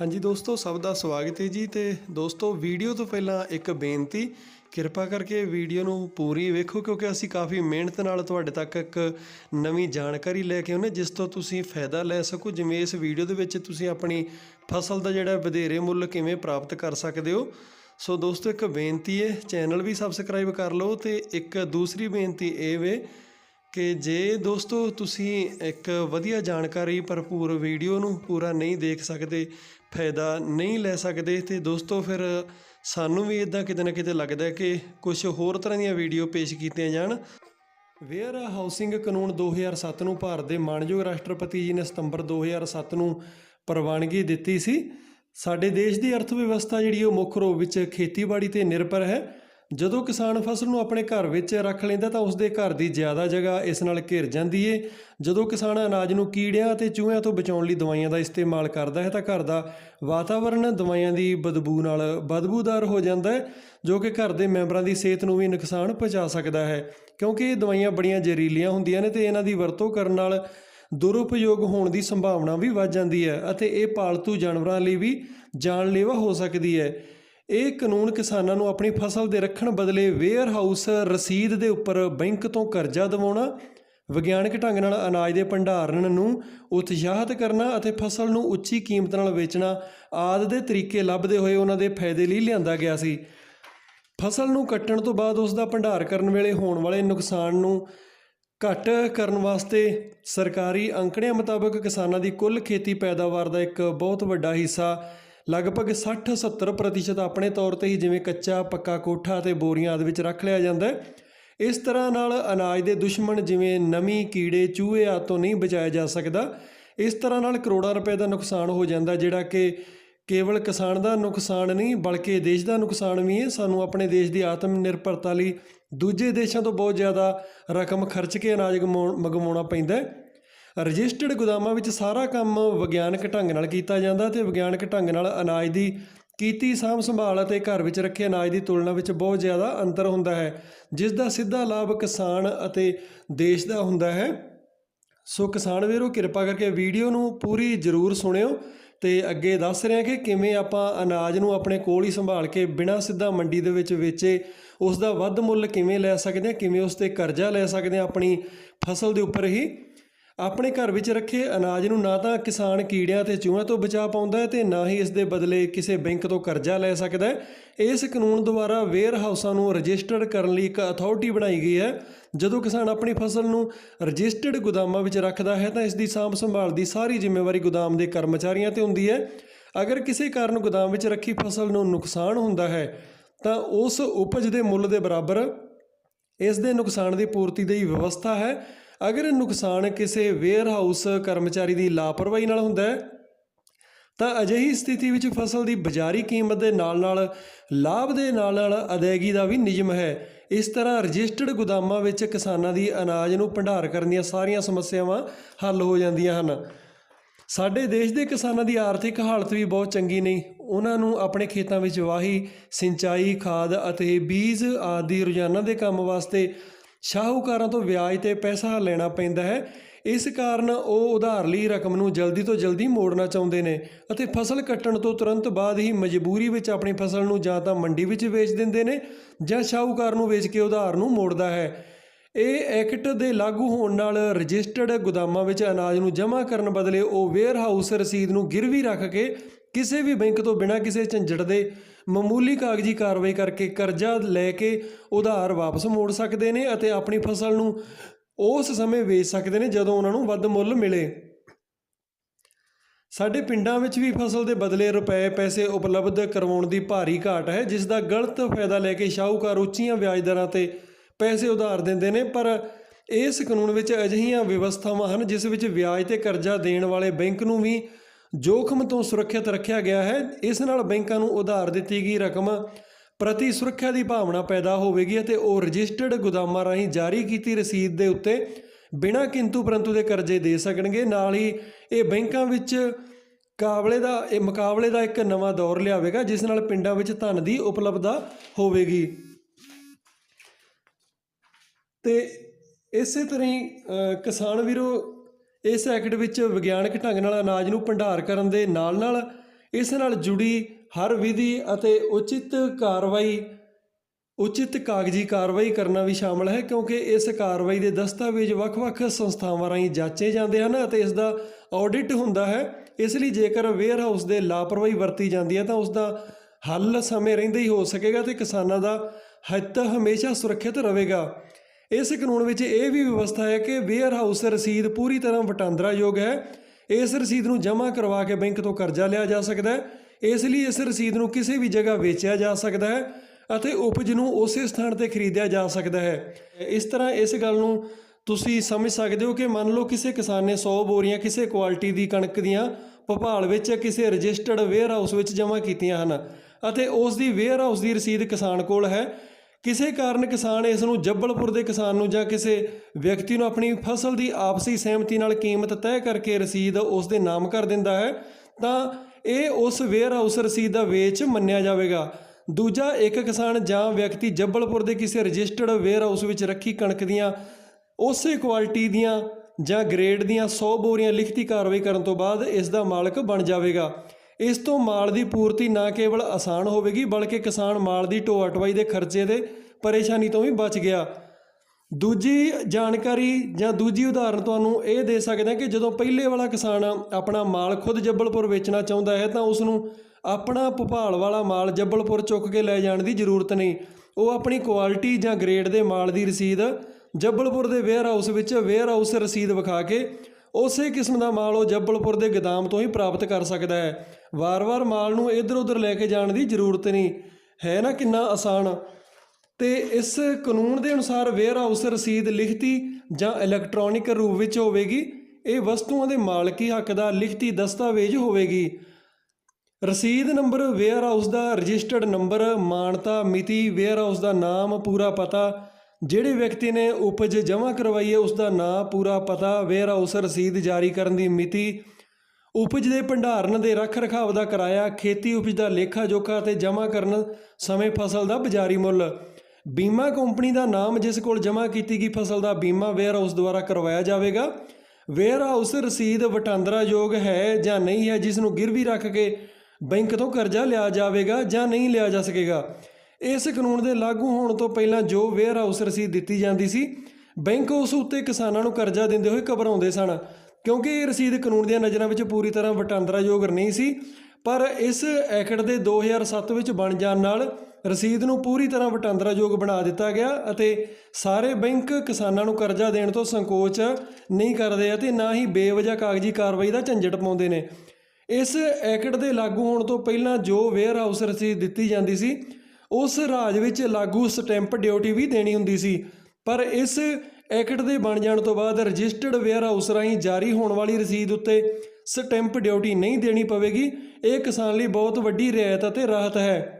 ਹਾਂਜੀ ਦੋਸਤੋ, ਸਭ ਦਾ ਸਵਾਗਤ ਹੈ ਜੀ ਤੇ ਦੋਸਤੋ, ਵੀਡੀਓ ਤੋਂ ਪਹਿਲਾਂ ਇੱਕ ਬੇਨਤੀ, ਕਿਰਪਾ ਕਰਕੇ ਵੀਡੀਓ ਨੂੰ ਪੂਰੀ ਵੇਖੋ ਕਿਉਂਕਿ ਅਸੀਂ ਕਾਫੀ ਮਿਹਨਤ ਨਾਲ ਤੁਹਾਡੇ ਤੱਕ ਇੱਕ ਨਵੀਂ ਜਾਣਕਾਰੀ ਲੈ ਕੇ ਆਉਂਦੇ ਜਿਸ ਤੋਂ ਤੁਸੀਂ ਫਾਇਦਾ ਲੈ ਸਕੋ। ਜਿਵੇਂ ਇਸ ਵੀਡੀਓ ਦੇ ਵਿੱਚ ਤੁਸੀਂ ਆਪਣੀ ਫਸਲ ਦਾ ਜਿਹੜਾ ਵਧੇਰੇ ਮੁੱਲ ਕਿਵੇਂ ਪ੍ਰਾਪਤ ਕਰ ਸਕਦੇ ਹੋ। ਸੋ ਦੋਸਤੋ, ਇੱਕ ਬੇਨਤੀ ਹੈ, ਚੈਨਲ ਵੀ ਸਬਸਕ੍ਰਾਈਬ ਕਰ ਲਓ ਤੇ ਇੱਕ ਦੂਸਰੀ ਬੇਨਤੀ ਇਹ ਵੇ ਕਿ ਜੇ ਦੋਸਤੋ, ਤੁਸੀਂ ਇੱਕ ਵਧੀਆ ਜਾਣਕਾਰੀ ਭਰਪੂਰ ਵੀਡੀਓ ਨੂੰ ਪੂਰਾ ਨਹੀਂ ਦੇਖ ਸਕਦੇ ਫਾਇਦਾ ਨਹੀਂ ਲੈ ਸਕਦੇ। ਤੇ ਦੋਸਤੋ ਫਿਰ ਸਾਨੂੰ ਵੀ ਇਦਾਂ ਕਿਤੇ ਨਾ ਕਿਤੇ ਲੱਗਦਾ ਕਿ ਕੁਝ ਹੋਰ ਤਰ੍ਹਾਂ ਦੀਆਂ ਵੀਡੀਓ ਪੇਸ਼ ਕੀਤੀਆਂ ਜਾਣ। ਵੇਅਰ ਹਾਊਸਿੰਗ ਕਾਨੂੰਨ 2007 ਨੂੰ ਭਾਰਤ ਦੇ ਮਾਨਯੋਗ ਰਾਸ਼ਟਰਪਤੀ ਜੀ ਨੇ ਸਤੰਬਰ 2007 ਨੂੰ ਪ੍ਰਵਾਨਗੀ ਦਿੱਤੀ ਸੀ। ਸਾਡੇ ਦੇਸ਼ ਦੀ ਅਰਥ ਵਿਵਸਥਾ ਜਿਹੜੀ ਉਹ ਮੁੱਖ ਰੂਪ ਵਿੱਚ ਖੇਤੀਬਾੜੀ ਤੇ ਨਿਰਭਰ ਹੈ। ਜਦੋਂ ਕਿਸਾਨ ਫਸਲ ਨੂੰ ਆਪਣੇ ਘਰ ਵਿੱਚ ਰੱਖ ਲੈਂਦਾ ਤਾਂ ਉਸਦੇ ਘਰ ਦੀ ਜ਼ਿਆਦਾ ਜਗ੍ਹਾ ਇਸ ਨਾਲ ਘਿਰ ਜਾਂਦੀ ਏ। ਜਦੋਂ ਕਿਸਾਨ ਅਨਾਜ ਨੂੰ ਕੀੜਿਆਂ ਅਤੇ ਚੂਹਿਆਂ ਤੋਂ ਬਚਾਉਣ ਲਈ ਦਵਾਈਆਂ ਦਾ ਇਸਤੇਮਾਲ ਕਰਦਾ ਹੈ ਤਾਂ ਘਰ ਦਾ ਵਾਤਾਵਰਣ ਦਵਾਈਆਂ ਦੀ ਬਦਬੂ ਨਾਲ ਬਦਬੂਦਾਰ ਹੋ ਜਾਂਦਾ ਹੈ, ਜੋ ਕਿ ਘਰ ਦੇ ਮੈਂਬਰਾਂ ਦੀ ਸਿਹਤ ਨੂੰ ਵੀ ਨੁਕਸਾਨ ਪਹੁੰਚਾ ਸਕਦਾ ਹੈ। ਕਿਉਂਕਿ ਇਹ ਦਵਾਈਆਂ ਬੜੀਆਂ ਜ਼ਹਿਰੀਲੀਆਂ ਹੁੰਦੀਆਂ ਨੇ ਤੇ ਇਹਨਾਂ ਦੀ ਵਰਤੋਂ ਕਰਨ ਨਾਲ ਦੁਰਉਪਯੋਗ ਹੋਣ ਦੀ ਸੰਭਾਵਨਾ ਵੀ ਵੱਧ ਜਾਂਦੀ ਹੈ ਅਤੇ ਇਹ ਪਾਲਤੂ ਜਾਨਵਰਾਂ ਲਈ ਵੀ ਜਾਨਲੇਵਾ ਹੋ ਸਕਦੀ ਹੈ। ਇਹ ਕਾਨੂੰਨ ਕਿਸਾਨਾਂ ਨੂੰ ਆਪਣੀ ਫਸਲ ਦੇ ਰੱਖਣ ਬਦਲੇ ਵੇਅਰ ਹਾਊਸ ਰਸੀਦ ਦੇ ਉੱਪਰ ਬੈਂਕ ਤੋਂ ਕਰਜ਼ਾ ਦਿਵਾਉਣਾ, ਵਿਗਿਆਨਕ ਢੰਗ ਨਾਲ ਅਨਾਜ ਦੇ ਭੰਡਾਰਨ ਨੂੰ ਉਤਸ਼ਾਹਿਤ ਕਰਨਾ ਅਤੇ ਫਸਲ ਨੂੰ ਉੱਚੀ ਕੀਮਤ ਨਾਲ ਵੇਚਣਾ ਆਦਿ ਦੇ ਤਰੀਕੇ ਲੱਭਦੇ ਹੋਏ ਉਹਨਾਂ ਦੇ ਫਾਇਦੇ ਲਈ ਲਿਆਂਦਾ ਗਿਆ ਸੀ। ਫਸਲ ਨੂੰ ਕੱਟਣ ਤੋਂ ਬਾਅਦ ਉਸ ਦਾ ਭੰਡਾਰ ਕਰਨ ਵੇਲੇ ਹੋਣ ਵਾਲੇ ਨੁਕਸਾਨ ਨੂੰ ਘੱਟ ਕਰਨ ਵਾਸਤੇ ਸਰਕਾਰੀ ਅੰਕੜਿਆਂ ਮੁਤਾਬਕ ਕਿਸਾਨਾਂ ਦੀ ਕੁੱਲ ਖੇਤੀ ਪੈਦਾਵਾਰ ਦਾ ਇੱਕ ਬਹੁਤ ਵੱਡਾ ਹਿੱਸਾ ਲਗਭਗ 60-70% ਆਪਣੇ ਤੌਰ ਤੇ ਹੀ ਜਿਵੇਂ ਕੱਚਾ, ਪੱਕਾ ਕੋਠਾ ਤੇ ਬੋਰੀਆਂ ਆਦਿ ਵਿੱਚ ਰੱਖ ਲਿਆ ਜਾਂਦਾ ਹੈ। ਇਸ ਤਰ੍ਹਾਂ ਨਾਲ ਅਨਾਜ ਦੇ ਦੁਸ਼ਮਣ ਜਿਵੇਂ ਨਮੀ, ਕੀੜੇ, ਚੂਹੇ ਆਦਿ ਤੋਂ ਨਹੀਂ ਬਚਾਇਆ ਜਾ ਸਕਦਾ। ਇਸ ਤਰ੍ਹਾਂ ਨਾਲ ਕਰੋੜਾਂ ਰੁਪਏ ਦਾ ਨੁਕਸਾਨ ਹੋ ਜਾਂਦਾ ਜਿਹੜਾ ਕਿ ਕੇਵਲ ਕਿਸਾਨ ਦਾ ਨੁਕਸਾਨ ਨਹੀਂ, ਬਲਕਿ ਦੇਸ਼ ਦਾ ਨੁਕਸਾਨ ਵੀ ਹੈ। ਸਾਨੂੰ ਆਪਣੇ ਦੇਸ਼ ਦੀ ਆਤਮ ਨਿਰਭਰਤਾ ਲਈ ਦੂਜੇ ਦੇਸ਼ਾਂ ਤੋਂ ਬਹੁਤ ਜ਼ਿਆਦਾ ਰਕਮ ਖਰਚ ਕੇ ਅਨਾਜ ਗਮਾਉਣ- ਮੰਗਵਾਉਣਾ ਪੈਂਦਾ ਹੈ। ਰਜਿਸਟਰਡ ਗੋਦਾਮਾਂ ਵਿੱਚ ਸਾਰਾ ਕੰਮ ਵਿਗਿਆਨਕ ਢੰਗ ਨਾਲ ਕੀਤਾ ਜਾਂਦਾ ਤੇ ਵਿਗਿਆਨਕ ਢੰਗ ਨਾਲ ਅਨਾਜ ਦੀ ਕੀਤੀ ਸਾਂਭ ਸੰਭਾਲ ਅਤੇ ਘਰ ਵਿੱਚ ਰੱਖੇ ਅਨਾਜ ਦੀ ਤੁਲਨਾ ਵਿੱਚ ਬਹੁਤ ਜ਼ਿਆਦਾ ਅੰਤਰ ਹੁੰਦਾ ਹੈ, ਜਿਸ ਦਾ ਸਿੱਧਾ ਲਾਭ ਕਿਸਾਨ ਅਤੇ ਦੇਸ਼ ਦਾ ਹੁੰਦਾ ਹੈ। ਸੋ ਕਿਸਾਨ ਵੀਰੋ, ਕਿਰਪਾ ਕਰਕੇ ਵੀਡੀਓ ਨੂੰ ਪੂਰੀ ਜ਼ਰੂਰ ਸੁਣਿਓ ਤੇ ਅੱਗੇ ਦੱਸ ਰਿਹਾ ਕਿ ਕਿਵੇਂ ਆਪਾਂ ਅਨਾਜ ਨੂੰ ਆਪਣੇ ਕੋਲ ਹੀ ਸੰਭਾਲ ਕੇ ਬਿਨਾਂ ਸਿੱਧਾ ਮੰਡੀ ਦੇ ਵਿੱਚ ਵੇਚੇ ਉਸ ਦਾ ਵੱਧ ਮੁੱਲ ਕਿਵੇਂ ਲੈ ਸਕਦੇ ਹਾਂ, ਕਿਵੇਂ ਉਸ ਤੇ ਕਰਜ਼ਾ ਲੈ ਸਕਦੇ ਹਾਂ, ਆਪਣੀ ਫਸਲ ਦੇ ਉੱਪਰ ਹੀ ਆਪਣੇ ਘਰ ਵਿੱਚ ਰੱਖੇ ਅਨਾਜ ਨੂੰ ਨਾ ਤਾਂ ਕਿਸਾਨ ਕੀੜਿਆਂ ਤੇ ਚੂਹਿਆਂ ਤੋਂ ਬਚਾ ਪਾਉਂਦਾ ਹੈ ਤੇ ਨਾ ਹੀ ਇਸ ਦੇ ਬਦਲੇ ਕਿਸੇ ਬੈਂਕ ਤੋਂ ਕਰਜ਼ਾ ਲੈ ਸਕਦਾ ਹੈ। ਇਸ ਕਾਨੂੰਨ ਦੁਆਰਾ ਵੇਅਰ ਹਾਊਸਾਂ ਨੂੰ ਰਜਿਸਟਰਡ ਕਰਨ ਲਈ ਇੱਕ ਅਥਾਰਟੀ ਬਣਾਈ ਗਈ ਹੈ। ਜਦੋਂ ਕਿਸਾਨ ਆਪਣੀ ਫਸਲ ਨੂੰ ਰਜਿਸਟਰਡ ਗੋਦਾਮਾਂ ਵਿੱਚ ਰੱਖਦਾ ਹੈ ਤਾਂ ਇਸ ਦੀ ਸਾਂਭ ਸੰਭਾਲ ਦੀ ਸਾਰੀ ਜ਼ਿੰਮੇਵਾਰੀ ਗੋਦਾਮ ਦੇ ਕਰਮਚਾਰੀਆਂ ਤੇ ਹੁੰਦੀ ਹੈ। ਅਗਰ ਕਿਸੇ ਕਾਰਨ ਗੋਦਾਮ ਵਿੱਚ ਰੱਖੀ ਫਸਲ ਨੂੰ ਨੁਕਸਾਨ ਹੁੰਦਾ ਹੈ ਤਾਂ ਉਸ ਉਪਜ ਦੇ ਮੁੱਲ ਦੇ ਬਰਾਬਰ ਇਸ ਦੇ ਨੁਕਸਾਨ ਦੀ ਪੂਰਤੀ ਦੀ ਵਿਵਸਥਾ ਹੈ। ਅਗਰ ਨੁਕਸਾਨ ਕਿਸੇ ਵੇਅਰਹਾਊਸ ਕਰਮਚਾਰੀ ਦੀ ਲਾਪਰਵਾਹੀ ਨਾਲ ਹੁੰਦਾ ਹੈ, ਤਾਂ ਅਜਿਹੀ ਸਥਿਤੀ ਵਿੱਚ ਫਸਲ ਦੀ ਬਾਜ਼ਾਰੀ ਕੀਮਤ ਦੇ ਨਾਲ-ਨਾਲ, ਲਾਭ ਦੇ ਨਾਲ-ਨਾਲ ਅਦਾਇਗੀ ਦਾ ਵੀ ਨਿਯਮ ਹੈ। ਇਸ ਤਰ੍ਹਾਂ ਰਜਿਸਟਰਡ ਗੋਦਾਮਾਂ ਵਿੱਚ ਕਿਸਾਨਾਂ ਦੀ ਅਨਾਜ ਨੂੰ ਭੰਡਾਰ ਕਰਨ ਦੀਆਂ ਸਾਰੀਆਂ ਸਮੱਸਿਆਵਾਂ ਹੱਲ ਹੋ ਜਾਂਦੀਆਂ ਹਨ। ਸਾਡੇ ਦੇਸ਼ ਦੇ ਕਿਸਾਨਾਂ ਦੀ ਆਰਥਿਕ ਹਾਲਤ ਵੀ ਬਹੁਤ ਚੰਗੀ ਨਹੀਂ। ਉਹਨਾਂ ਨੂੰ ਆਪਣੇ ਖੇਤਾਂ ਵਿੱਚ ਵਾਹੀ, ਸਿੰਚਾਈ, ਖਾਦ ਅਤੇ ਬੀਜ ਆਦਿ ਰੋਜ਼ਾਨਾ ਦੇ ਕੰਮ ਵਾਸਤੇ ਸ਼ਾਹੂਕਾਰਾਂ ਤੋਂ ਵਿਆਜ ਤੇ ਪੈਸਾ ਲੈਣਾ ਪੈਂਦਾ ਹੈ। ਇਸ ਕਾਰਨ ਉਹ ਉਧਾਰ ਲਈ ਰਕਮ ਨੂੰ ਜਲਦੀ ਤੋਂ ਜਲਦੀ ਮੋੜਨਾ ਚਾਹੁੰਦੇ ਨੇ ਅਤੇ ਫਸਲ ਕੱਟਣ ਤੋਂ ਤੁਰੰਤ ਬਾਅਦ ਹੀ ਮਜਬੂਰੀ ਵਿੱਚ ਆਪਣੀ ਫਸਲ ਨੂੰ ਜਾਂ ਤਾਂ ਮੰਡੀ ਵਿੱਚ ਵੇਚ ਦਿੰਦੇ ਨੇ ਜਾਂ ਸ਼ਾਹੂਕਾਰ ਨੂੰ ਵੇਚ ਕੇ ਉਧਾਰ ਨੂੰ ਮੋੜਦਾ ਹੈ। ਇਹ ਐਕਟ ਦੇ ਲਾਗੂ ਹੋਣ ਨਾਲ ਰਜਿਸਟਰਡ ਗੋਦਾਮਾਂ ਵਿੱਚ ਅਨਾਜ ਨੂੰ ਜਮ੍ਹਾਂ ਕਰਨ ਬਦਲੇ ਉਹ ਵੇਅਰਹਾਊਸ ਰਸੀਦ ਨੂੰ ਗਿਰਵੀ ਰੱਖ ਕੇ ਕਿਸੇ ਵੀ ਬੈਂਕ ਤੋਂ ਬਿਨਾਂ ਕਿਸੇ ਝੰਜਟ ਦੇ ਮਾਮੂਲੀ ਕਾਗਜ਼ੀ ਕਾਰਵਾਈ ਕਰਕੇ ਕਰਜ਼ਾ ਲੈ ਕੇ ਉਧਾਰ ਵਾਪਸ ਮੋੜ ਸਕਦੇ ਨੇ ਅਤੇ ਆਪਣੀ ਫਸਲ ਨੂੰ ਉਸ ਸਮੇਂ ਵੇਚ ਸਕਦੇ ਨੇ ਜਦੋਂ ਉਹਨਾਂ ਨੂੰ ਵੱਧ ਮੁੱਲ ਮਿਲੇ। ਸਾਡੇ ਪਿੰਡਾਂ ਵਿੱਚ ਵੀ ਫਸਲ ਦੇ ਬਦਲੇ ਰੁਪਏ ਪੈਸੇ ਉਪਲਬਧ ਕਰਵਾਉਣ ਦੀ ਭਾਰੀ ਘਾਟ ਹੈ, ਜਿਸ ਦਾ ਗਲਤ ਫਾਇਦਾ ਲੈ ਕੇ ਸ਼ਾਹੂਕਾਰ ਉੱਚੀਆਂ ਵਿਆਜ ਦਰਾਂ ਤੇ ਪੈਸੇ ਉਧਾਰ ਦਿੰਦੇ ਨੇ, ਪਰ ਇਸ ਕਾਨੂੰਨ ਵਿੱਚ ਅਜਿਹੀਆਂ ਵਿਵਸਥਾਵਾਂ ਹਨ, ਜਿਸ ਵਿੱਚ ਵਿਆਜ ਤੇ ਕਰਜ਼ਾ ਦੇਣ ਵਾਲੇ ਬੈਂਕ ਨੂੰ ਵੀ ਜੋਖਮ ਤੋਂ ਸੁਰੱਖਿਅਤ ਰੱਖਿਆ ਗਿਆ ਹੈ। ਇਸ ਨਾਲ ਬੈਂਕਾਂ ਨੂੰ ਉਧਾਰ ਦਿੱਤੀ ਗਈ ਰਕਮ ਪ੍ਰਤੀ ਸੁਰੱਖਿਆ ਦੀ ਭਾਵਨਾ ਪੈਦਾ ਹੋਵੇਗੀ ਅਤੇ ਉਹ ਰਜਿਸਟਰਡ ਗੋਦਾਮਾਂ ਰਾਹੀਂ ਜਾਰੀ ਕੀਤੀ ਰਸੀਦ ਦੇ ਉੱਤੇ ਬਿਨਾਂ ਕਿੰਤੂ ਪਰੰਤੂ ਦੇ ਕਰਜ਼ੇ ਦੇ ਸਕਣਗੇ। ਨਾਲ ਹੀ ਇਹ ਬੈਂਕਾਂ ਵਿੱਚ ਕਾਬਲੇ ਦਾ, ਇਹ ਮੁਕਾਬਲੇ ਦਾ ਇੱਕ ਨਵਾਂ ਦੌਰ ਲਿਆਵੇਗਾ, ਜਿਸ ਨਾਲ ਪਿੰਡਾਂ ਵਿੱਚ ਧਨ ਦੀ ਉਪਲਬਧਤਾ ਹੋਵੇਗੀ। ਤੇ ਇਸੇ ਤਰ੍ਹਾਂ ਹੀ ਕਿਸਾਨ ਵੀਰੋ, ਇਸ ਐਕਟ ਵਿੱਚ ਵਿਗਿਆਨਕ ਢੰਗ ਨਾਲ ਅਨਾਜ ਨੂੰ ਭੰਡਾਰ ਕਰਨ ਦੇ ਨਾਲ ਨਾਲ ਇਸ ਨਾਲ ਜੁੜੀ ਹਰ ਵਿਧੀ ਅਤੇ ਉਚਿਤ ਕਾਰਵਾਈ, ਉਚਿਤ ਕਾਗਜ਼ੀ ਕਾਰਵਾਈ ਕਰਨਾ ਵੀ ਸ਼ਾਮਲ ਹੈ, ਕਿਉਂਕਿ ਇਸ ਕਾਰਵਾਈ ਦੇ ਦਸਤਾਵੇਜ਼ ਵੱਖ-ਵੱਖ ਸੰਸਥਾਵਾਂ ਰਾਹੀਂ ਜਾਂਚੇ ਜਾਂਦੇ ਹਨ ਅਤੇ ਇਸ ਦਾ ਆਡਿਟ ਹੁੰਦਾ ਹੈ। ਇਸ ਲਈ ਜੇਕਰ ਵੇਅਰ ਹਾਊਸ ਦੇ ਲਾਪਰਵਾਹੀ ਵਰਤੀ ਜਾਂਦੀ ਹੈ ਤਾਂ ਉਸ ਦਾ ਹੱਲ ਸਮੇਂ ਰਹਿੰਦੇ ਹੀ ਹੋ ਸਕੇਗਾ ਤੇ ਕਿਸਾਨਾਂ ਦਾ ਹਿੱਤ ਹਮੇਸ਼ਾ ਸੁਰੱਖਿਅਤ ਰਹੇਗਾ। ਇਸ ਕਾਨੂੰਨ ਵਿੱਚ ਇਹ ਵੀ ਵਿਵਸਥਾ ਹੈ ਕਿ ਵੇਅਰ ਹਾਊਸ ਰਸੀਦ ਪੂਰੀ ਤਰ੍ਹਾਂ ਵਟਾਂਦਰਾਯੋਗ ਹੈ। ਇਸ ਰਸੀਦ ਨੂੰ ਜਮ੍ਹਾਂ ਕਰਵਾ ਕੇ ਬੈਂਕ ਤੋਂ ਕਰਜ਼ਾ ਲਿਆ ਜਾ ਸਕਦਾ ਹੈ। ਇਸ ਲਈ ਇਸ ਰਸੀਦ ਨੂੰ ਕਿਸੇ ਵੀ ਜਗ੍ਹਾ ਵੇਚਿਆ ਜਾ ਸਕਦਾ ਹੈ ਅਤੇ ਉਪਜ ਨੂੰ ਉਸੇ ਸਥਾਨ ਤੇ ਖਰੀਦਿਆ ਜਾ ਸਕਦਾ ਹੈ। ਇਸ ਤਰ੍ਹਾਂ ਇਸ ਗੱਲ ਨੂੰ ਤੁਸੀਂ ਸਮਝ ਸਕਦੇ ਹੋ ਕਿ ਮੰਨ ਲਓ ਕਿਸੇ ਕਿਸਾਨ ਨੇ 100 ਬੋਰੀਆਂ ਕਿਸੇ ਕੁਆਲਿਟੀ ਦੀ ਕਣਕ ਦੀਆਂ ਭੋਪਾਲ ਵਿੱਚ ਕਿਸੇ ਰਜਿਸਟਰਡ ਵੇਅਰ ਹਾਊਸ ਵਿੱਚ ਜਮ੍ਹਾਂ ਕੀਤੀਆਂ ਹਨ ਅਤੇ ਉਸ ਦੀ ਵੇਅਰ ਹਾਊਸ ਦੀ ਰਸੀਦ ਕਿਸਾਨ ਕੋਲ ਹੈ। ਕਿਸੇ ਕਾਰਨ ਕਿਸਾਨ ਇਸ ਨੂੰ ਜੱਬਲਪੁਰ ਦੇ ਕਿਸਾਨ ਨੂੰ ਜਾਂ ਕਿਸੇ ਵਿਅਕਤੀ ਨੂੰ ਆਪਣੀ ਫਸਲ ਦੀ ਆਪਸੀ ਸਹਿਮਤੀ ਨਾਲ ਕੀਮਤ ਤੈਅ ਕਰਕੇ ਰਸੀਦ ਉਸ ਦੇ ਨਾਮ ਕਰ ਦਿੰਦਾ ਹੈ, ਤਾਂ ਇਹ ਉਸ ਵੇਅਰ ਹਾਊਸ ਰਸੀਦ ਦਾ ਵੇਚ ਮੰਨਿਆ ਜਾਵੇਗਾ। ਦੂਜਾ, ਇੱਕ ਕਿਸਾਨ ਜਾਂ ਵਿਅਕਤੀ ਜੱਬਲਪੁਰ ਦੇ ਕਿਸੇ ਰਜਿਸਟਰਡ ਵੇਅਰ ਹਾਊਸ ਵਿੱਚ ਰੱਖੀ ਕਣਕ ਦੀਆਂ ਉਸੇ ਕੁਆਲਿਟੀ ਦੀਆਂ ਜਾਂ ਗ੍ਰੇਡ ਦੀਆਂ 100 ਬੋਰੀਆਂ ਲਿਖਤੀ ਕਾਰਵਾਈ ਕਰਨ ਤੋਂ ਬਾਅਦ ਇਸ ਦਾ ਮਾਲਕ ਬਣ ਜਾਵੇਗਾ। ਇਸ ਤੋਂ ਮਾਲ ਦੀ ਪੂਰਤੀ ਨਾ ਕੇਵਲ ਆਸਾਨ ਹੋਵੇਗੀ, ਬਲਕਿ ਕਿਸਾਨ ਮਾਲ ਦੀ ਢੋਆ ਢਵਾਈ ਦੇ ਖਰਚੇ ਦੇ ਪਰੇਸ਼ਾਨੀ ਤੋਂ ਵੀ ਬਚ ਗਿਆ। ਦੂਜੀ ਜਾਣਕਾਰੀ ਜਾਂ ਦੂਜੀ ਉਦਾਹਰਨ ਤੁਹਾਨੂੰ ਇਹ ਦੇ ਸਕਦੇ ਹਾਂ ਕਿ ਜਦੋਂ ਪਹਿਲੇ ਵਾਲਾ ਕਿਸਾਨ ਆਪਣਾ ਮਾਲ ਖੁਦ ਜੱਬਲਪੁਰ ਵੇਚਣਾ ਚਾਹੁੰਦਾ ਹੈ, ਤਾਂ ਉਸ ਨੂੰ ਆਪਣਾ ਭੁਪਾਲ ਵਾਲਾ ਮਾਲ ਜੱਬਲਪੁਰ ਚੁੱਕ ਕੇ ਲੈ ਜਾਣ ਦੀ ਜ਼ਰੂਰਤ ਨਹੀਂ। ਉਹ ਆਪਣੀ ਕੁਆਲਿਟੀ ਜਾਂ ਗ੍ਰੇਡ ਦੇ ਮਾਲ ਦੀ ਰਸੀਦ ਜੱਬਲਪੁਰ ਦੇ ਵੇਅਰ ਹਾਊਸ ਵਿੱਚ ਵੇਅਰ ਹਾਊਸ ਰਸੀਦ ਵਿਖਾ ਕੇ ਉਸੇ ਕਿਸਮ ਦਾ ਮਾਲ ਉਹ ਜੱਬਲਪੁਰ ਦੇ ਗੋਦਾਮ ਤੋਂ ਹੀ ਪ੍ਰਾਪਤ ਕਰ ਸਕਦਾ ਹੈ। ਵਾਰ-ਵਾਰ ਮਾਲ ਨੂੰ ਇੱਧਰ ਉੱਧਰ ਲੈ ਕੇ ਜਾਣ ਦੀ ਜ਼ਰੂਰਤ ਨਹੀਂ। ਹੈ ਨਾ ਕਿੰਨਾ ਆਸਾਨ? ਤੇ ਇਸ ਕਾਨੂੰਨ ਦੇ ਅਨੁਸਾਰ ਵੇਅਰ ਹਾਊਸ ਰਸੀਦ ਲਿਖਤੀ ਜਾਂ ਇਲੈਕਟ੍ਰੋਨਿਕ ਰੂਪ ਵਿੱਚ ਹੋਵੇਗੀ, ਇਹ ਵਸਤੂਆਂ ਦੇ ਮਾਲਕੀ ਹੱਕ ਦਾ ਲਿਖਤੀ ਦਸਤਾਵੇਜ਼ ਹੋਵੇਗੀ। ਰਸੀਦ ਨੰਬਰ ਵੇਅਰ ਹਾਊਸ ਦਾ ਰਜਿਸਟਰਡ ਨੰਬਰ, ਮਾਨਤਾ, ਮਿਤੀ ਵੇਅਰ ਹਾਊਸ ਦਾ ਨਾਮ, ਪੂਰਾ ਪਤਾ ਜਿਹੜੇ ਵਿਅਕਤੀ ਨੇ ਉਪਜ ਜਮ੍ਹਾਂ ਕਰਵਾਈ ਹੈ ਉਸ ਦਾ ਨਾਂ ਪੂਰਾ ਪਤਾ ਵੇਅਰ ਹਾਊਸ ਰਸੀਦ ਜਾਰੀ ਕਰਨ ਦੀ ਮਿਤੀ, ਉਪਜ ਦੇ ਭੰਡਾਰਨ ਦੇ ਰੱਖ ਰਖਾਵ ਦਾ ਕਿਰਾਇਆ, ਖੇਤੀ ਉਪਜ ਦਾ ਲੇਖਾ ਜੋਖਾ ਅਤੇ ਜਮ੍ਹਾਂ ਕਰਨ ਸਮੇਂ ਫਸਲ ਦਾ ਬਾਜ਼ਾਰੀ ਮੁੱਲ। ਬੀਮਾ ਕੰਪਨੀ ਦਾ ਨਾਮ ਜਿਸ ਕੋਲ ਜਮ੍ਹਾਂ ਕੀਤੀ ਗਈ ਫਸਲ ਦਾ ਬੀਮਾ ਵੇਅਰ ਹਾਊਸ ਦੁਆਰਾ ਕਰਵਾਇਆ ਜਾਵੇਗਾ। ਵੇਅਰ ਹਾਊਸ ਰਸੀਦ ਵਟਾਂਦਰਾਯੋਗ ਹੈ ਜਾਂ ਨਹੀਂ ਹੈ, ਜਿਸ ਨੂੰ ਗਿਰਵੀ ਰੱਖ ਕੇ ਬੈਂਕ ਤੋਂ ਕਰਜ਼ਾ ਲਿਆ ਜਾਵੇਗਾ ਜਾਂ ਨਹੀਂ ਲਿਆ ਜਾ ਸਕੇਗਾ। ਇਸ ਕਾਨੂੰਨ ਦੇ ਲਾਗੂ ਹੋਣ ਤੋਂ ਪਹਿਲਾਂ ਜੋ ਵੇਅਰ ਹਾਊਸ ਰਸੀਦ ਦਿੱਤੀ ਜਾਂਦੀ ਸੀ, ਬੈਂਕ ਉਸ ਉੱਤੇ ਕਿਸਾਨਾਂ ਨੂੰ ਕਰਜ਼ਾ ਦਿੰਦੇ ਹੋਏ ਘਬਰਾਉਂਦੇ ਸਨ, ਕਿਉਂਕਿ ਇਹ ਰਸੀਦ ਕਾਨੂੰਨ ਦੀਆਂ ਨਜ਼ਰਾਂ ਵਿੱਚ ਪੂਰੀ ਤਰ੍ਹਾਂ ਵਟਾਂਦਰਾਯੋਗ ਨਹੀਂ ਸੀ, ਪਰ ਇਸ ਐਕਟ ਦੇ 2007 ਵਿੱਚ ਬਣ ਜਾਣ ਨਾਲ ਰਸੀਦ ਨੂੰ ਪੂਰੀ ਤਰ੍ਹਾਂ ਵਟਾਂਦਰਾਯੋਗ ਬਣਾ ਦਿੱਤਾ ਗਿਆ ਅਤੇ ਸਾਰੇ ਬੈਂਕ ਕਿਸਾਨਾਂ ਨੂੰ ਕਰਜ਼ਾ ਦੇਣ ਤੋਂ ਸੰਕੋਚ ਨਹੀਂ ਕਰਦੇ ਅਤੇ ਨਾ ਹੀ ਬੇਵਜ੍ਹਾ ਕਾਗਜ਼ੀ ਕਾਰਵਾਈ ਦਾ ਝੰਜਟ ਪਾਉਂਦੇ ਨੇ। ਇਸ ਐਕਟ ਦੇ ਲਾਗੂ ਹੋਣ ਤੋਂ ਪਹਿਲਾਂ ਜੋ ਵੇਅਰ ਹਾਊਸ ਰਸੀਦ ਦਿੱਤੀ ਜਾਂਦੀ ਸੀ ਉਸ ਰਾਜ ਵਿੱਚ ਲਾਗੂ ਸਟੈਂਪ ਡਿਊਟੀ ਵੀ ਦੇਣੀ ਹੁੰਦੀ ਸੀ। ਪਰ ਇਸ ਐਕਟ ਦੇ ਬਣ ਜਾਣ ਤੋਂ ਬਾਅਦ ਰਜਿਸਟਰਡ ਵੇਅਰ ਹਾਊਸ ਰਾਹੀਂ ਜਾਰੀ ਹੋਣ ਵਾਲੀ ਰਸੀਦ ਉੱਤੇ ਸਟੈਂਪ ਡਿਊਟੀ ਨਹੀਂ ਦੇਣੀ ਪਵੇਗੀ। ਇਹ ਕਿਸਾਨ ਲਈ ਬਹੁਤ ਵੱਡੀ ਰਿਆਇਤ ਅਤੇ ਰਾਹਤ ਹੈ।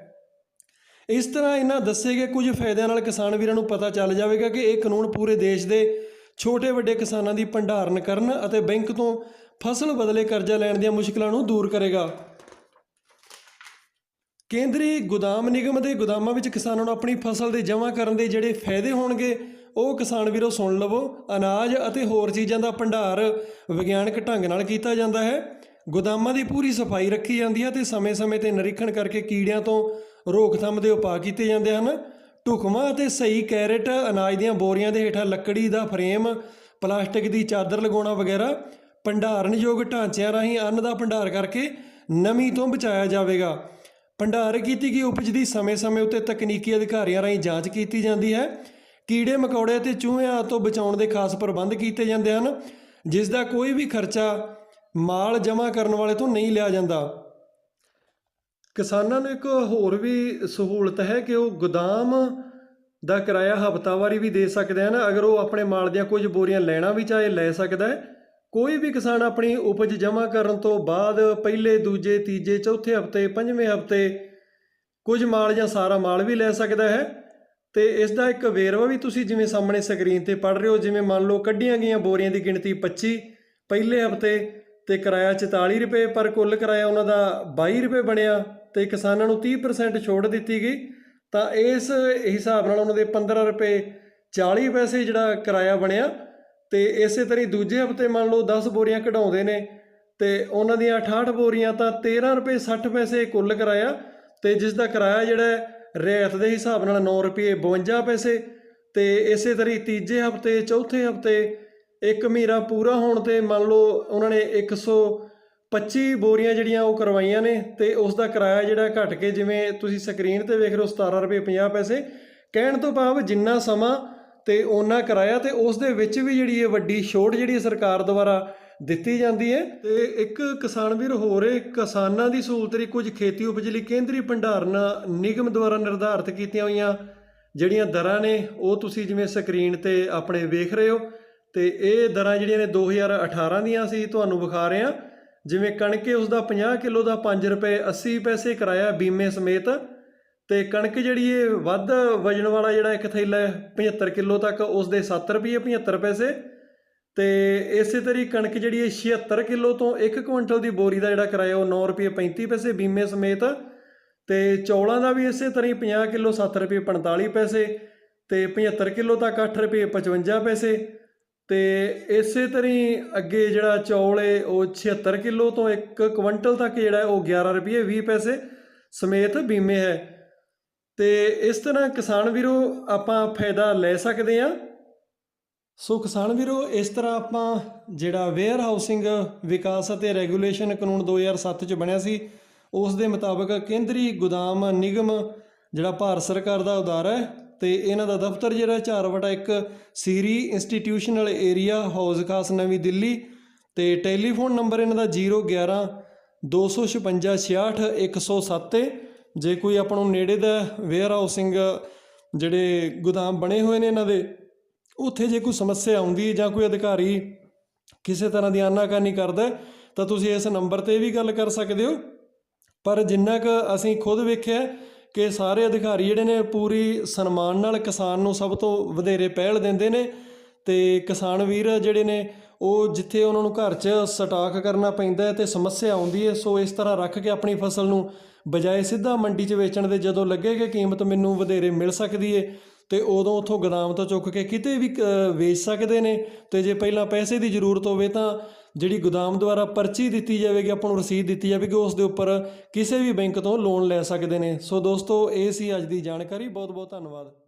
ਇਸ ਤਰ੍ਹਾਂ ਇਹਨਾਂ ਦੱਸੇ ਗਏ ਕੁਝ ਫਾਇਦਿਆਂ ਨਾਲ ਕਿਸਾਨ ਵੀਰਾਂ ਨੂੰ ਪਤਾ ਚੱਲ ਜਾਵੇਗਾ ਕਿ ਇਹ ਕਾਨੂੰਨ ਪੂਰੇ ਦੇਸ਼ ਦੇ ਛੋਟੇ ਵੱਡੇ ਕਿਸਾਨਾਂ ਦੀ ਭੰਡਾਰਨ ਕਰਨ ਅਤੇ ਬੈਂਕ ਤੋਂ ਫਸਲ ਬਦਲੇ ਕਰਜ਼ਾ ਲੈਣ ਦੀਆਂ ਮੁਸ਼ਕਲਾਂ ਨੂੰ ਦੂਰ ਕਰੇਗਾ। ਕੇਂਦਰੀ ਗੋਦਾਮ ਨਿਗਮ ਦੇ ਗੋਦਾਮਾਂ ਵਿੱਚ ਕਿਸਾਨਾਂ ਨੂੰ ਆਪਣੀ ਫਸਲ ਦੇ ਜਮ੍ਹਾਂ ਕਰਨ ਦੇ ਜਿਹੜੇ ਫਾਇਦੇ ਹੋਣਗੇ, ਉਹ ਕਿਸਾਨ ਵੀਰੋ ਸੁਣ ਲਵੋ। ਅਨਾਜ ਅਤੇ ਹੋਰ ਚੀਜ਼ਾਂ ਦਾ ਭੰਡਾਰ ਵਿਗਿਆਨਕ ਢੰਗ ਨਾਲ ਕੀਤਾ ਜਾਂਦਾ ਹੈ। ਗੋਦਾਮਾਂ ਦੀ ਪੂਰੀ ਸਫ਼ਾਈ ਰੱਖੀ ਜਾਂਦੀ ਹੈ ਤੇ ਸਮੇਂ-ਸਮੇਂ ਤੇ ਨਿਰੀਖਣ ਕਰਕੇ ਕੀੜਿਆਂ ਤੋਂ ਰੋਕਥਾਮ ਦੇ ਉਪਾਅ ਕੀਤੇ ਜਾਂਦੇ ਹਨ। ਢੁਕਵਾਂ ਅਤੇ ਸਹੀ ਕੈਰਟ, ਅਨਾਜ ਦੀਆਂ ਬੋਰੀਆਂ ਦੇ ਹੇਠਾਂ ਲੱਕੜੀ ਦਾ ਫਰੇਮ, ਪਲਾਸਟਿਕ ਦੀ ਚਾਦਰ ਲਗਾਉਣਾ ਵਗੈਰਾ, ਭੰਡਾਰਨਯੋਗ ਢਾਂਚਿਆਂ ਰਾਹੀਂ ਅੰਨ ਦਾ ਭੰਡਾਰ ਕਰਕੇ ਨਮੀ ਤੋਂ ਬਚਾਇਆ ਜਾਵੇਗਾ। ਭੰਡਾਰ ਕੀਤੀ ਗਈ ਉਪਜ ਦੀ ਸਮੇਂ-ਸਮੇਂ ਉੱਤੇ ਤਕਨੀਕੀ ਅਧਿਕਾਰੀਆਂ ਰਾਹੀਂ ਜਾਂਚ ਕੀਤੀ ਜਾਂਦੀ ਹੈ। ਕੀੜੇ, ਮਕੌੜੇ ਅਤੇ ਚੂਹਿਆਂ ਤੋਂ ਬਚਾਉਣ ਦੇ ਖਾਸ ਪ੍ਰਬੰਧ ਕੀਤੇ ਜਾਂਦੇ ਹਨ, ਜਿਸ ਦਾ ਕੋਈ ਵੀ ਖਰਚਾ ਮਾਲ ਜਮ੍ਹਾਂ ਕਰਨ ਵਾਲੇ ਤੋਂ ਨਹੀਂ ਲਿਆ ਜਾਂਦਾ। ਕਿਸਾਨਾਂ ਨੂੰ ਇੱਕ ਹੋਰ ਵੀ ਸਹੂਲਤ ਹੈ ਕਿ ਉਹ ਗੋਦਾਮ ਦਾ ਕਿਰਾਇਆ ਹਫ਼ਤਾਵਾਰੀ ਵੀ ਦੇ ਸਕਦੇ ਹਨ। ਅਗਰ ਉਹ ਆਪਣੇ ਮਾਲ ਦੀਆਂ ਕੁਝ ਬੋਰੀਆਂ ਲੈਣਾ ਵੀ ਚਾਹੇ, ਲੈ ਸਕਦਾ ਹੈ। ਕੋਈ ਵੀ ਕਿਸਾਨ ਆਪਣੀ ਉਪਜ ਜਮ੍ਹਾਂ ਕਰਨ ਤੋਂ ਬਾਅਦ ਪਹਿਲੇ, ਦੂਜੇ, ਤੀਜੇ, ਚੌਥੇ ਹਫ਼ਤੇ, ਪੰਜਵੇਂ ਹਫ਼ਤੇ ਕੁਝ ਮਾਲ ਜਾਂ ਸਾਰਾ ਮਾਲ ਵੀ ਲੈ ਸਕਦਾ ਹੈ ਤੇ ਇਸ ਦਾ ਇੱਕ ਵੇਰਵਾ ਵੀ ਤੁਸੀਂ ਜਿਵੇਂ ਸਾਹਮਣੇ ਸਕਰੀਨ ਤੇ ਪੜ ਰਹੇ ਹੋ, ਜਿਵੇਂ ਮੰਨ ਲਓ ਕੱਢੀਆਂ ਗਈਆਂ ਬੋਰੀਆਂ ਦੀ ਗਿਣਤੀ 25 ਪਹਿਲੇ ਹਫ਼ਤੇ ਤੇ ਕਿਰਾਇਆ 44 ਰੁਪਏ, ਪਰ ਕੁੱਲ ਕਿਰਾਇਆ ਉਹਨਾਂ ਦਾ 22 ਰੁਪਏ ਬਣਿਆ ਤੇ ਕਿਸਾਨਾਂ ਨੂੰ 30% ਛੋਟ ਦਿੱਤੀ ਗਈ, ਤਾਂ ਇਸ ਹਿਸਾਬ ਨਾਲ ਉਹਨਾਂ ਦੇ 15 ਰੁਪਏ 40 ਪੈਸੇ ਜਿਹੜਾ ਕਿਰਾਇਆ ਬਣਿਆ ਤੇ ਇਸੇ ਤਰ੍ਹਾਂ ਦੂਜੇ ਹਫ਼ਤੇ ਮੰਨ ਲਓ 10 ਬੋਰੀਆਂ ਕਢਾਉਂਦੇ ਨੇ ਤੇ ਉਹਨਾਂ ਦੀਆਂ 68 ਬੋਰੀਆਂ ਤਾਂ 13 ਰੁਪਏ 60 ਪੈਸੇ ਕੁੱਲ ਕਰਾਇਆ ਤੇ ਜਿਸ ਦਾ ਕਿਰਾਇਆ ਜਿਹੜਾ ਰੇਤ ਦੇ ਹਿਸਾਬ ਨਾਲ 9 ਰੁਪਏ 52 ਪੈਸੇ ਤੇ ਇਸੇ ਤਰ੍ਹਾਂ ਤੀਜੇ ਹਫ਼ਤੇ, ਚੌਥੇ ਹਫ਼ਤੇ ਇੱਕ ਮਹੀਨਾ ਪੂਰਾ ਹੋਣ ਤੇ ਮੰਨ ਲਓ ਉਹਨਾਂ ਨੇ 125 ਬੋਰੀਆਂ ਜਿਹੜੀਆਂ ਉਹ ਕਰਵਾਈਆਂ ਨੇ ਤੇ ਉਸ ਦਾ ਕਿਰਾਇਆ ਜਿਹੜਾ ਘਟ ਕੇ ਜਿਵੇਂ ਤੁਸੀਂ ਸਕਰੀਨ ਤੇ ਵੇਖ ਰਹੇ ਹੋ 17 ਰੁਪਏ 50 ਪੈਸੇ। ਕਹਿਣ ਤੋਂ ਭਾਵ ਜਿੰਨਾ ਸਮਾਂ ਤੇ ਉਹਨਾਂ ਕਰਾਇਆ ਤੇ ਉਸ ਦੇ ਵਿੱਚ ਵੀ ਜਿਹੜੀ ਇਹ ਵੱਡੀ ਛੋਟ ਜਿਹੜੀ ਸਰਕਾਰ ਦੁਆਰਾ ਦਿੱਤੀ ਜਾਂਦੀ ਹੈ ਤੇ ਇੱਕ ਕਿਸਾਨ ਵੀਰ ਹੋਰ ਹੈ, ਕਿਸਾਨਾਂ ਦੀ ਸਹੂਲਤ ਲਈ ਕੁਝ ਖੇਤੀ ਉਪਜ ਲਈ ਕੇਂਦਰੀ ਭੰਡਾਰਨ ਨਿਗਮ ਦੁਆਰਾ ਨਿਰਧਾਰਤ ਕੀਤੀਆਂ ਹੋਈਆਂ ਜਿਹੜੀਆਂ ਦਰਾਂ ਨੇ, ਉਹ ਤੁਸੀਂ ਜਿਵੇਂ ਸਕਰੀਨ ਤੇ ਆਪਣੇ ਵੇਖ ਰਹੇ ਹੋ ਤੇ ਇਹ ਦਰਾਂ ਜਿਹੜੀਆਂ ਨੇ 2018 ਦੀਆਂ ਸੀ ਤੁਹਾਨੂੰ ਵਿਖਾ ਰਹੇ ਹਾਂ। ਜਿਵੇਂ ਕਣਕੇ ਉਸ ਦਾ 50 ਕਿਲੋ ਦਾ 5 ਰੁਪਏ 80 ਪੈਸੇ ਕਿਰਾਇਆ ਬੀਮੇ ਸਮੇਤ। ਤੇ ਕਣਕ ਜਿਹੜੀ ਇਹ ਵੱਧ ਵਜਨ ਵਾਲਾ ਜਿਹੜਾ ਇੱਕ ਥੈਲਾ ਹੈ 75 ਕਿਲੋ ਤੱਕ ਉਸ ਦੇ 7 ਰੁਪਏ 75 ਪੈਸੇ। ਤੇ ਇਸੇ ਤਰੀ ਕਣਕ ਜਿਹੜੀ ਹੈ 76 ਕਿਲੋ ਤੋਂ 1 ਕੁਇੰਟਲ ਦੀ ਬੋਰੀ ਦਾ ਜਿਹੜਾ ਕਿਰਾਇਆ, ਉਹ 9 ਰੁਪਏ 35 ਪੈਸੇ ਬੀਮੇ ਸਮੇਤ। ਤੇ ਚੌਲਾਂ ਦਾ ਵੀ ਇਸੇ ਤਰੀ ਹੀ 50 ਕਿਲੋ 7 ਰੁਪਏ 45 ਪੈਸੇ। ਤੇ 75 ਕਿਲੋ ਤੱਕ 8 ਰੁਪਏ 55 ਪੈਸੇ। ਤੇ ਇਸੇ ਤਰੀ ਅੱਗੇ ਜਿਹੜਾ ਚੌਲ ਏ, ਉਹ 76 ਕਿਲੋ ਤੋਂ 1 ਕੁਇੰਟਲ ਤੱਕ ਜਿਹੜਾ, ਉਹ 11 ਰੁਪਏ 20 ਪੈਸੇ ਸਮੇਤ ਬੀਮੇ ਹੈ। ਤੇ ਇਸ ਤਰ੍ਹਾਂ ਕਿਸਾਨ ਵੀਰੋ ਆਪਾਂ ਫਾਇਦਾ ਲੈ ਸਕਦੇ ਹਾਂ। ਸੋ ਕਿਸਾਨ ਵੀਰੋ, ਇਸ ਤਰ੍ਹਾਂ ਆਪਾਂ ਜਿਹੜਾ ਵੇਅਰ ਹਾਊਸਿੰਗ ਵਿਕਾਸ ਅਤੇ ਰੈਗੂਲੇਸ਼ਨ ਕਾਨੂੰਨ 2007 ਚ ਬਣਿਆ ਸੀ, ਉਸ ਦੇ ਮੁਤਾਬਕ ਕੇਂਦਰੀ ਗੋਦਾਮ ਨਿਗਮ ਜਿਹੜਾ ਭਾਰਤ ਸਰਕਾਰ ਦਾ ਅਦਾਰਾ ਹੈ ਤੇ ਇਹਨਾਂ ਦਾ ਦਫ਼ਤਰ ਜਿਹੜਾ 4/1 ਸੀਰੀ ਇੰਸਟੀਟਿਊਸ਼ਨਲ ਏਰੀਆ ਹਾਊਸ ਖਾਸ ਨਵੀਂ ਦਿੱਲੀ ਤੇ ਟੈਲੀਫੋਨ ਨੰਬਰ ਇਹਨਾਂ ਦਾ 011 256 66 107 ਜੇ ਕੋਈ ਆਪਾਂ ਨੂੰ ਨੇੜੇ ਦਾ ਵੇਅਰ ਹਾਊਸਿੰਗ ਜਿਹੜੇ ਗੋਦਾਮ ਬਣੇ ਹੋਏ ਨੇ ਇਹਨਾਂ ਦੇ, ਉੱਥੇ ਜੇ ਕੋਈ ਸਮੱਸਿਆ ਆਉਂਦੀ ਹੈ ਜਾਂ ਕੋਈ ਅਧਿਕਾਰੀ ਕਿਸੇ ਤਰ੍ਹਾਂ ਦੀ ਆਨਾਕਾਨੀ ਕਰਦਾ ਤਾਂ ਤੁਸੀਂ ਇਸ ਨੰਬਰ ਤੇ ਵੀ ਗੱਲ ਕਰ ਸਕਦੇ ਹੋ। ਪਰ ਜਿੰਨਾ ਕੁ ਅਸੀਂ ਖੁਦ ਵੇਖਿਆ ਕਿ ਸਾਰੇ ਅਧਿਕਾਰੀ ਜਿਹੜੇ ਨੇ ਪੂਰੀ ਸਨਮਾਨ ਨਾਲ ਕਿਸਾਨ ਨੂੰ ਸਭ ਤੋਂ ਵਧੇਰੇ ਪਹਿਲ ਦਿੰਦੇ ਨੇ ਤੇ ਕਿਸਾਨ ਵੀਰ ਜਿਹੜੇ ਨੇ ਉਹ ਜਿੱਥੇ ਉਹਨਾਂ ਨੂੰ ਘਰ 'ਚ ਸਟਾਕ ਕਰਨਾ ਪੈਂਦਾ ਹੈ ਤੇ ਸਮੱਸਿਆ ਆਉਂਦੀ ਹੈ ਸੋ ਇਸ ਤਰ੍ਹਾਂ ਰੱਖ ਕੇ ਆਪਣੀ ਫਸਲ ਨੂੰ ਬਜਾਏ ਸਿੱਧਾ ਮੰਡੀ 'ਚ ਵੇਚਣ ਦੇ ਜਦੋਂ ਲੱਗੇ ਕਿ ਕੀਮਤ ਮੈਨੂੰ ਵਧੇਰੇ ਮਿਲ ਸਕਦੀ ਹੈ ਤੇ ਉਦੋਂ ਉਥੋਂ ਗੋਦਾਮ ਤੋਂ ਚੁੱਕ ਕੇ ਕਿਤੇ ਵੀ ਅ, ਵੇਚ ਸਕਦੇ ਨੇ। ਤੇ ਜੇ ਪਹਿਲਾਂ ਪੈਸੇ ਦੀ ਜ਼ਰੂਰਤ ਹੋਵੇ ਤਾਂ ਜਿਹੜੀ ਗੋਦਾਮ ਦੁਆਰਾ ਪਰਚੀ ਦਿੱਤੀ ਜਾਵੇਗੀ ਆਪਾਂ ਨੂੰ ਰਸੀਦ ਦਿੱਤੀ ਜਾਵੇਗੀ ਉਸ ਦੇ ਉੱਪਰ ਕਿਸੇ ਵੀ ਬੈਂਕ ਤੋਂ ਲੋਨ ਲੈ ਸਕਦੇ ਨੇ। ਸੋ ਦੋਸਤੋ ਇਹ ਸੀ ਅੱਜ ਦੀ ਜਾਣਕਾਰੀ। ਬਹੁਤ ਬਹੁਤ ਧੰਨਵਾਦ।